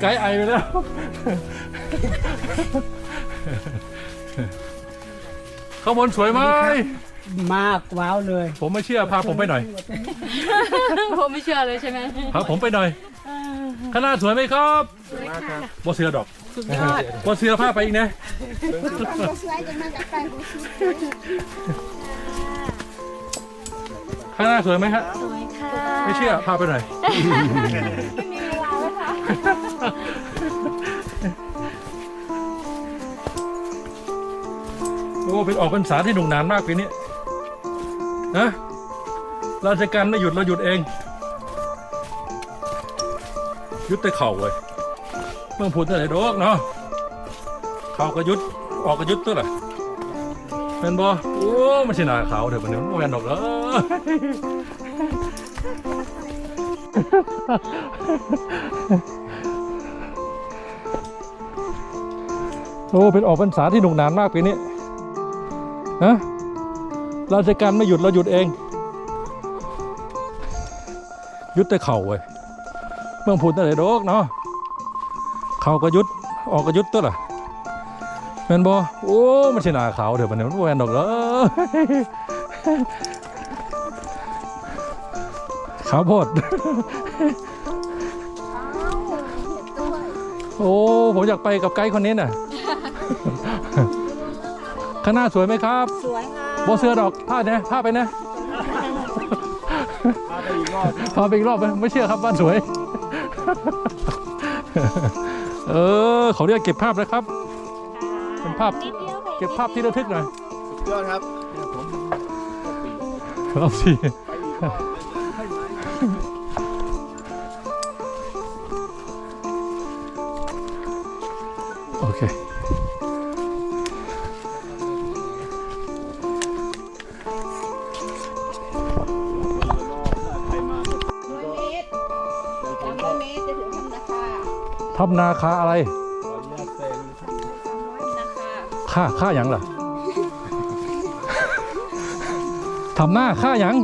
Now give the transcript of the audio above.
ไกด์ไอไปแล้ว ข้างบนสวยไหม มากว้าวเลย ผมไม่เชื่อพาผมไปหน่อย ผมไม่เชื่อเลยใช่ไหมพาผมไปหน่อย ข้างหน้าสวยไหมครับบ่เสือดอกสุดยอดบ่เสือพาไปอีกนะสวยจังมันจากไปกูชิข้างหน้าสวยไหมฮะ สวยค่ะ ไม่เชื่อพาไปหน่อย โอ้เป็นออกพรรษาที่หนุกหนานมากปีนี้นะราชการไม่หยุดเราหยุดเอง ยุดแต่เข่าเลยเมื่อพูดแต่ไหนดอกเนาะเข่าก็ยุดออกก็ยุดตัวละเป็นบอโอ้ไม่ใช่นาขาวเถอะมันเนี่ยมันบ่แมนดอกเออโอ้เป็นออกพรรษาที่หนุกหนานมากปีนี้ นะราชการไม่หยุดเราหยุดเอง ยุดแต่เข่าเว้ยเมืองพูดแต่ไหนดอกเนาะเข่าก็ยุดออกก็ยุดตัวล่ะแมนบอโอ้มันชนาขาวเถอะมันเนี่ยมันแมนดอกเออขาวโพดโอ้ ผมอยากไปกับไกด์คนนี้น่ะ ข้างหน้าสวยไหมครับ สวยค่ะโบเสื้อดอกผ้าเนี่ยผ้าไปนะพาไปอีกรอบไหมไม่เชื่อครับบ้านสวย เออเขาเรียกเก็บภาพนะครับ เป็นภาพเก็บภาพที่ระทึกหน่อยยอดครับรอบสี่โอเค ทำนาคาอะไรสามร้อยนาคาค่าค่าหยังล่ะทำหน้าค่าหยัง